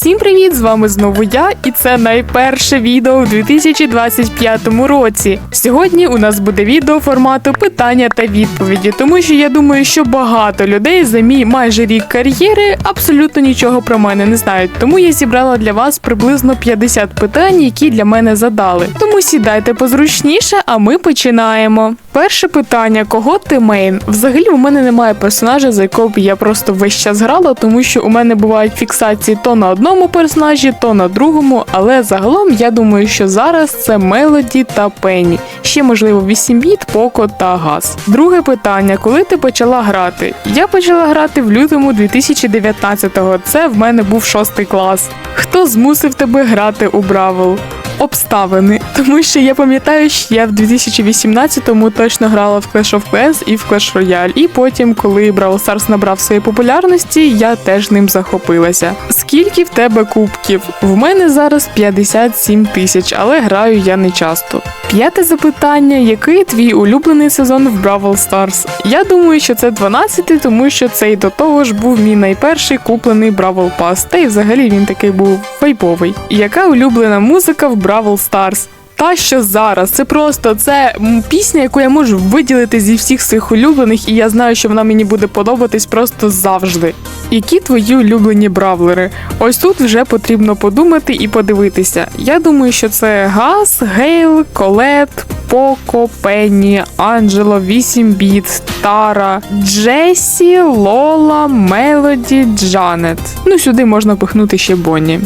Всім привіт! З вами знову я, і це найперше відео у 2025 році. Сьогодні у нас буде відео формату питання та відповіді, тому що я думаю, що багато людей за мій майже рік кар'єри абсолютно нічого про мене не знають. Тому я зібрала для вас приблизно 50 питань, які для мене задали. Тому сідайте позручніше, а ми починаємо. Перше питання: кого ти мейн? Взагалі у мене немає персонажа, за якого б я просто весь час грала, тому що у мене бувають фіксації то на одному персонажі, то на другому. Але загалом я думаю, що зараз це Мелоді та Пенні. Ще можливо 8 біт, Поко та Газ. Друге питання: коли ти почала грати? Я почала грати в лютому 2019-го. Це в мене був шостий клас. Хто змусив тебе грати у Бравл? Обставини, тому що я пам'ятаю, що я в 2018-му точно грала в Clash of Clans і в Clash Royale, і потім, коли Brawl Stars набрав своєї популярності, я теж ним захопилася. Скільки в тебе кубків? В мене зараз 57 тисяч, але граю я не часто. П'яте запитання: який твій улюблений сезон в Бравл Старс? Я думаю, що це 12-й, тому що цей до того ж був мій найперший куплений Бравл Пас, та й взагалі він такий був вайповий. Яка улюблена музика в Бравл Stars? Та що зараз, це просто це пісня, яку я можу виділити зі всіх своїх улюблених, і я знаю, що вона мені буде подобатись просто завжди. Які твої улюблені бравлери? Ось тут вже потрібно подумати і подивитися. Я думаю, що це Газ, Гейл, Колет, Поко, Пенні, Анджело, 8 біт, Тара, Джесі, Лола, Мелоді, Джанет. Ну сюди можна пихнути ще Бонні.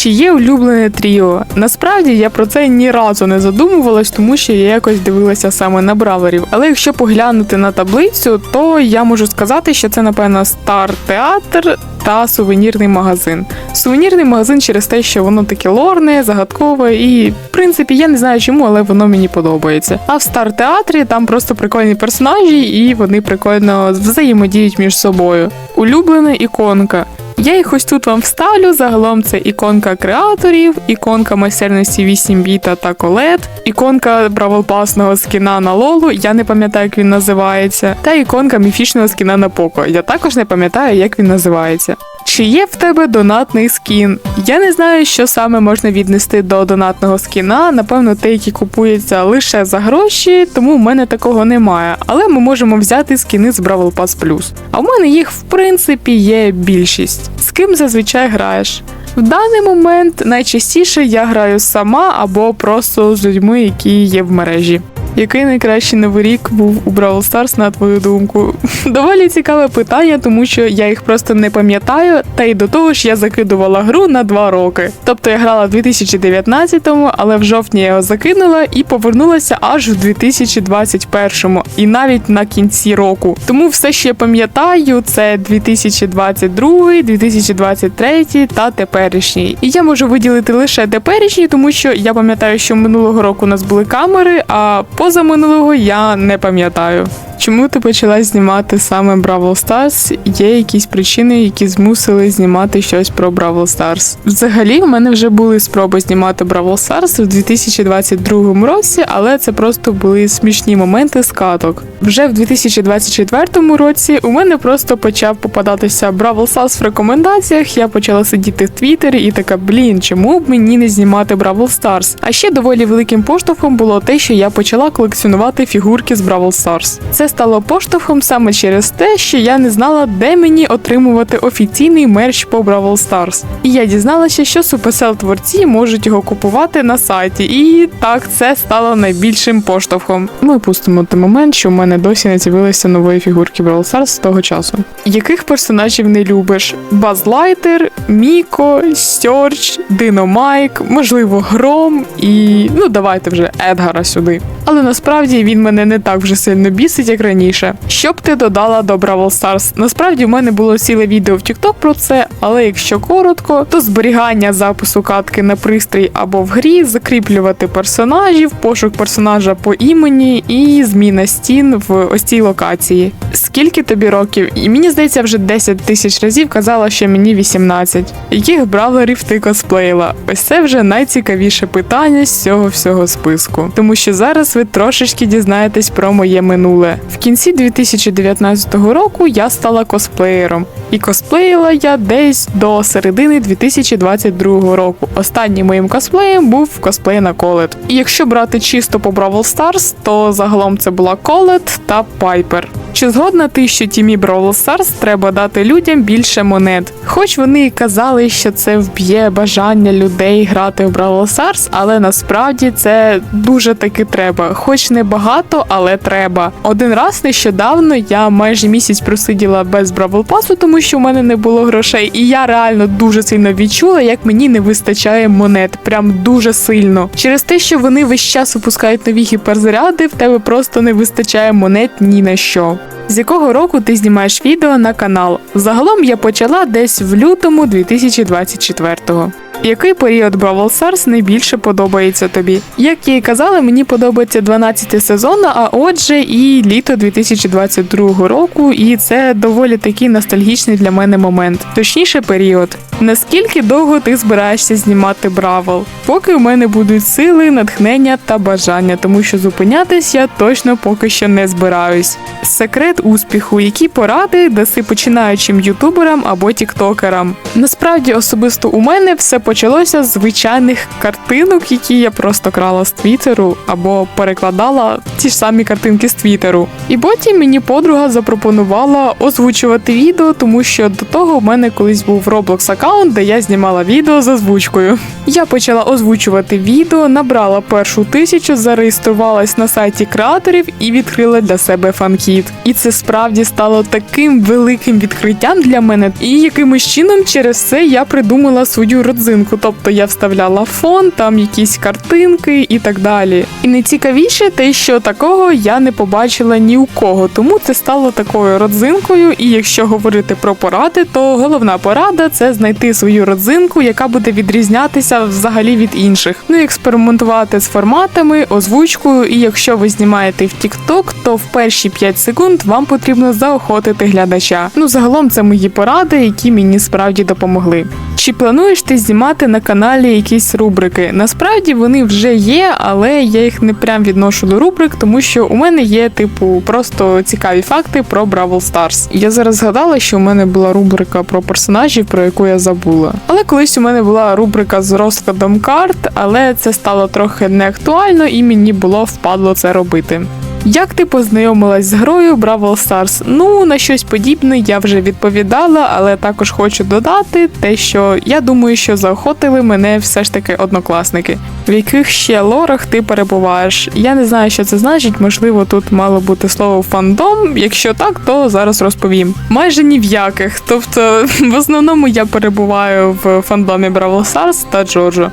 Чи є улюблене тріо? Насправді я про це ні разу не задумувалась, тому що я якось дивилася саме на бравлерів. Але якщо поглянути на таблицю, то я можу сказати, що це напевно стар театр та сувенірний магазин. Сувенірний магазин через те, що воно таке лорне, загадкове, і в принципі я не знаю чому, але воно мені подобається. А в стар театрі там просто прикольні персонажі, і вони прикольно взаємодіють між собою. Улюблена іконка. Я їх ось тут вам вставлю. Загалом це іконка креаторів, іконка майстерності 8 біта та колет, іконка бравелпасного скіна на Лолу, я не пам'ятаю, як він називається, та іконка міфічного скіна на Поко. Я також не пам'ятаю, як він називається. Чи є в тебе донатний скін? Я не знаю, що саме можна віднести до донатного скіна. Напевно, те, які купуються лише за гроші, тому в мене такого немає. Але ми можемо взяти скіни з Бравл Pass Plus. А в мене їх в принципі є більшість. З ким зазвичай граєш? В даний момент найчастіше я граю сама або просто з людьми, які є в мережі. Який найкращий новий рік був у Бравл Старс, на твою думку? Доволі цікаве питання, тому що я їх просто не пам'ятаю, та й до того ж я закидувала гру на два роки. Тобто я грала в 2019-му, але в жовтні я його закинула і повернулася аж в 2021-му, і навіть на кінці року. Тому все, що я пам'ятаю, це 2022, 2023 та теперішній. І я можу виділити лише теперішній, тому що я пам'ятаю, що минулого року у нас були камери, а позаминулого я не пам'ятаю. Чому ти почала знімати саме Бравл Старс? Є якісь причини, які змусили знімати щось про Бравл Старс? Взагалі, у мене вже були спроби знімати Бравл Старс в 2022 році, але це просто були смішні моменти з каток. Вже в 2024 році у мене просто почав попадатися Бравл Старс в рекомендаціях. Я почала сидіти в Твіттері і така, блін, чому б мені не знімати Бравл Старс? А ще доволі великим поштовхом було те, що я почала колекціонувати фігурки з Бравл Старс. Це стало поштовхом саме через те, що я не знала, де мені отримувати офіційний мерч по Бравл Старс. І я дізналася, що Supercell творці можуть його купувати на сайті. І так це стало найбільшим поштовхом. Ми пустимо той момент, що в мене досі не з'явилися нової фігурки Бравл Старс з того часу. Яких персонажів не любиш? Базлайтер, Міко, Сьорч, Диномайк, можливо, Гром і ну давайте вже Едгара сюди. Але насправді він мене не так вже сильно бісить, як раніше. Що б ти додала до Бравл Stars? Насправді в мене було ціле відео в TikTok про це, але якщо коротко, то зберігання запису катки на пристрій або в грі, закріплювати персонажів, пошук персонажа по імені і зміна стін в ось цій локації. Скільки тобі років? І мені здається, вже 10 тисяч разів казала, що мені 18. Яких бравлерів ти косплеїла? Ось це вже найцікавіше питання з цього всього списку, тому що зараз ви трошечки дізнаєтесь про моє минуле. В кінці 2019 року я стала косплеєром. І косплеїла я десь до середини 2022 року. Останнім моїм косплеєм був косплей на Колет. І якщо брати чисто по Бравл Старс, то загалом це була Колет та Пайпер. Чи згодна ти, що тімі Бравл Старс треба дати людям більше монет? Хоч вони і казали, що це вб'є бажання людей грати в Бравл Старс, але насправді це дуже таки треба. Хоч не багато, але треба. Один раз нещодавно я майже місяць просиділа без Бравл Пасу, тому що в мене не було грошей, і я реально дуже сильно відчула, як мені не вистачає монет. Прям дуже сильно. Через те, що вони весь час випускають нові гіперзаряди, в тебе просто не вистачає монет ні на що. З якого року ти знімаєш відео на канал? Загалом я почала десь в лютому 2024-го. Який період Бравл Stars найбільше подобається тобі? Як я і казала, мені подобається 12 сезон, а отже, і літо 2022 року, і це доволі такий ностальгічний для мене момент. Точніше, період. Наскільки довго ти збираєшся знімати Бравл? Поки у мене будуть сили, натхнення та бажання, тому що зупинятись я точно поки що не збираюсь. Секрет успіху, які поради даси починаючим ютуберам або тіктокерам. Насправді, особисто у мене все почалося з звичайних картинок, які я просто крала з твіттеру або перекладала ті ж самі картинки з твіттеру. І потім мені подруга запропонувала озвучувати відео, тому що до того в мене колись був Roblox аккаунт, де я знімала відео з озвучкою. Я почала озвучувати відео, набрала першу тисячу, зареєструвалась на сайті креаторів і відкрила для себе фанкіт. І це справді стало таким великим відкриттям для мене. І якимось чином через це я придумала свою родзинку. Тобто я вставляла фон, там якісь картинки і так далі. І найцікавіше те, що такого я не побачила ні у кого, тому це стало такою родзинкою. І якщо говорити про поради, то головна порада це знайти свою родзинку, яка буде відрізнятися взагалі від інших. Ну і експериментувати з форматами, озвучкою. І якщо ви знімаєте в TikTok, то в перші 5 секунд вам потрібно заохотити глядача. Ну загалом це мої поради, які мені справді допомогли. Чи плануєш ти знімати на каналі якісь рубрики? Насправді вони вже є, але я їх не прям відношу до рубрик, тому що у мене є, типу, просто цікаві факти про Бравл Старс. Я зараз згадала, що у мене була рубрика про персонажів, про яку я забула. Але колись у мене була рубрика з розкладом карт, але це стало трохи неактуально і мені було впадло це робити. Як ти познайомилась з грою Бравл Stars? Ну на щось подібне я вже відповідала, але також хочу додати те, що я думаю, що заохотили мене все ж таки однокласники. В яких ще лорах ти перебуваєш? Я не знаю, що це значить. Можливо, тут мало бути слово фандом. Якщо так, то зараз розповім. Майже ні в яких. Тобто, в основному я перебуваю в фандомі Бравл Stars та Джорджо.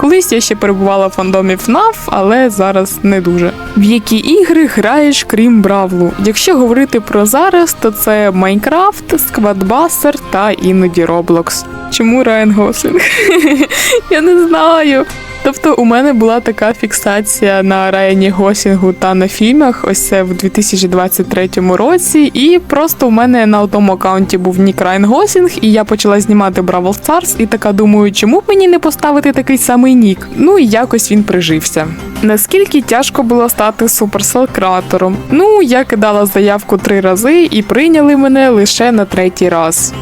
Колись я ще перебувала в фандомі FNAF, але зараз не дуже. В які ігри граєш крім Бравлу? Якщо говорити про зараз, то це Майнкрафт, Сквадбастер та іноді Роблокс. Чому Райан Гослінг? Я не знаю. Тобто у мене була така фіксація на Райані Гослінгу та на фільмах, ось це в 2023 році. І просто у мене на одному аккаунті був нік Райан Гослінг, і я почала знімати Бравл Stars, і така думаю, чому б мені не поставити такий самий нік? Ну і якось він прижився. Наскільки тяжко було стати суперсел креатором? Ну, я кидала заявку три рази і прийняли мене лише на третій раз.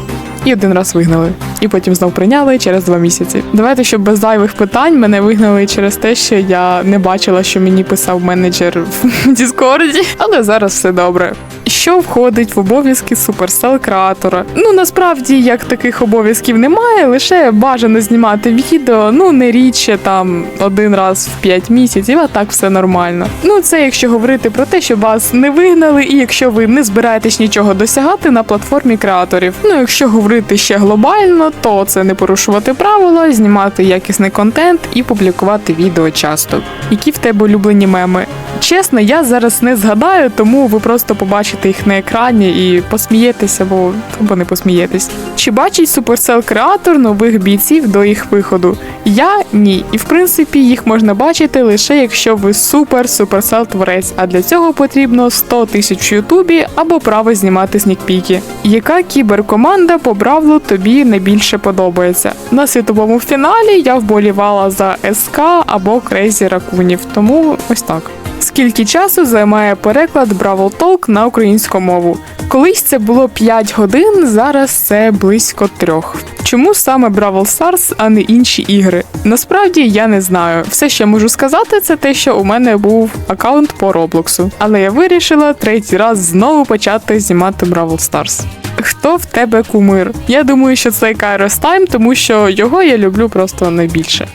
І один раз вигнали, і потім знов прийняли через два місяці. Давайте, щоб без зайвих питань мене вигнали через те, що я не бачила, що мені писав менеджер в Діскорді, але зараз все добре. Що входить в обов'язки суперсел креатора? Ну насправді як таких обов'язків немає, лише бажано знімати відео, ну не рідше там один раз в 5 місяців, а так все нормально. Ну це якщо говорити про те, що вас не вигнали, і якщо ви не збираєтесь нічого досягати на платформі креаторів. Ну якщо говорити ще глобально, то це не порушувати правила, знімати якісний контент і публікувати відео часто. Які в тебе улюблені меми? Чесно, я зараз не згадаю, тому ви просто побачите їх на екрані і посмієтеся, бо або не посмієтесь. Чи бачить Supercell креатор нових бійців до їх виходу? Я ні. І в принципі їх можна бачити лише якщо ви супер суперсел творець. А для цього потрібно 100 тисяч в Ютубі або право знімати снікпіки. Яка кіберкоманда по Бравлу тобі найбільше подобається? На світовому фіналі я вболівала за СК або Крейзі Ракунів, тому ось так. Скільки часу займає переклад Бравл Talk на українську мову? Колись це було 5 годин, зараз це близько трьох. Чому саме Бравл Stars, а не інші ігри? Насправді я не знаю. Все, що можу сказати, це те, що у мене був аккаунт по Роблоксу. Але я вирішила третій раз знову почати знімати Бравл Stars. Хто в тебе кумир? Я думаю, що це Kairos Time, тому що його я люблю просто найбільше.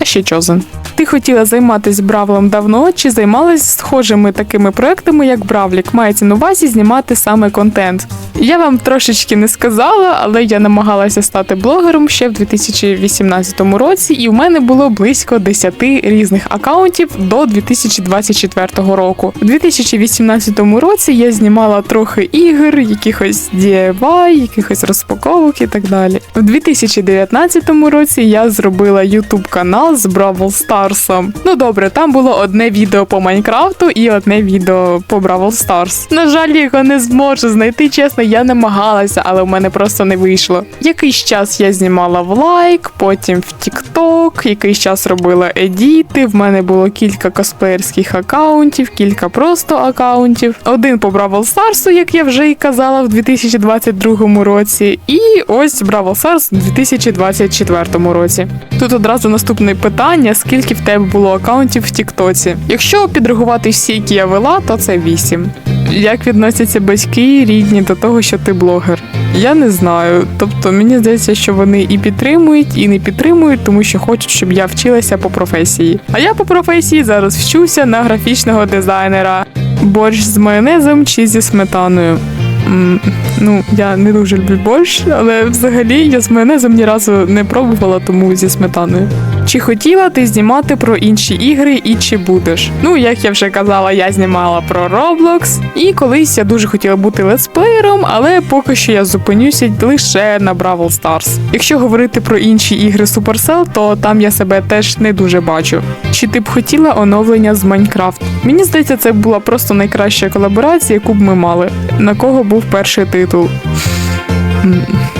А ще Чозен. Ти хотіла займатися Бравлом давно чи займалась схожими такими проектами, як Бравлік? Мається на увазі знімати саме контент. Я вам трошечки не сказала, але я намагалася стати блогером ще в 2018 році, і в мене було близько 10 різних акаунтів до 2024 року. У 2018 році я знімала трохи ігор, якихось DIY, якихось розпаковок і так далі. В 2019 році я зробила YouTube канал з Бравл Старсом. Ну добре, там було одне відео по Майнкрафту і одне відео по Бравл Старс. На жаль, я його не зможу знайти. Чесно, я намагалася, але в мене просто не вийшло. Якийсь час я знімала в лайк, потім в TikTok, якийсь час робила едіти. В мене було кілька косплеєрських акаунтів, кілька просто акаунтів. Один по Бравл Старсу, як я вже і казала, в 2022 році, і ось Бравл Старс у 2024 році. Тут одразу наступне питання: скільки в тебе було акаунтів в Тіктоці? Якщо підрахувати всі, які я вела, то це 8. Як відносяться батьки рідні до того, що ти блогер? Я не знаю. Тобто мені здається, що вони і підтримують, і не підтримують, тому що хочуть, щоб я вчилася по професії. А я по професії зараз вчуся на графічного дизайнера. Борщ з майонезом чи зі сметаною. М, Ну, я не дуже люблю борщ, але взагалі я з майонезом ні разу не пробувала, тому зі сметаною. Чи хотіла ти знімати про інші ігри і чи будеш? Ну, як я вже казала, я знімала про Roblox, і колись я дуже хотіла бути летсплеєром, але поки що я зупинюся лише на Бравл Stars. Якщо говорити про інші ігри Supercell, то там я себе теж не дуже бачу. Чи ти б хотіла оновлення з Майнкрафт? Мені здається, це була просто найкраща колаборація, яку б ми мали. На кого був перший титул?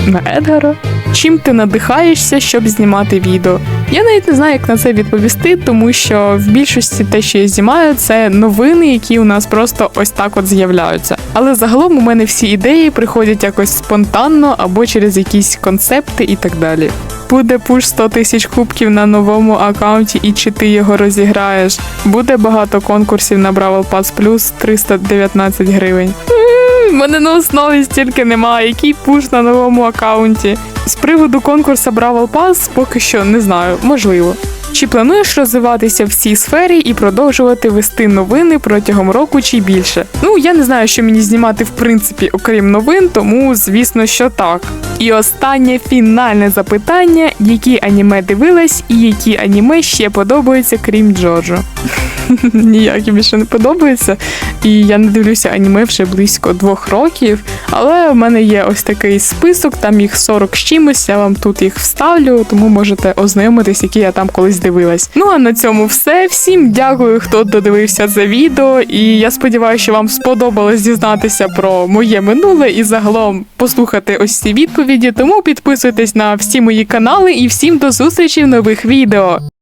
На Едгара? Чим ти надихаєшся, щоб знімати відео? Я навіть не знаю, як на це відповісти, тому що в більшості те, що я знімаю, це новини, які у нас просто ось так от з'являються. Але загалом у мене всі ідеї приходять якось спонтанно або через якісь концепти і так далі. Буде пуш 100 тисяч кубків на новому аккаунті, і чи ти його розіграєш? Буде багато конкурсів на Бравл Pass Plus 319 гривень. У мене на основі стільки немає. Який пуш на новому аккаунті? З приводу конкурсу Бравл Pass поки що не знаю, можливо. Чи плануєш розвиватися в цій сфері і продовжувати вести новини протягом року чи більше? Ну я не знаю, що мені знімати в принципі, окрім новин, тому звісно, що так. І останнє фінальне запитання: які аніме дивилась і які аніме ще подобаються, крім Джорджо? Ніякі більше не подобаються. І я не дивлюся аніме вже близько двох років. Але в мене є ось такий список, там їх 40 з чимось. Я вам тут їх вставлю, тому можете ознайомитись, які я там колись дивилась. Ну а на цьому все. Всім дякую, хто додивився це відео. І я сподіваюся, що вам сподобалось дізнатися про моє минуле і загалом послухати ось ці відповіді. Тому підписуйтесь на всі мої канали і всім до зустрічі в нових відео.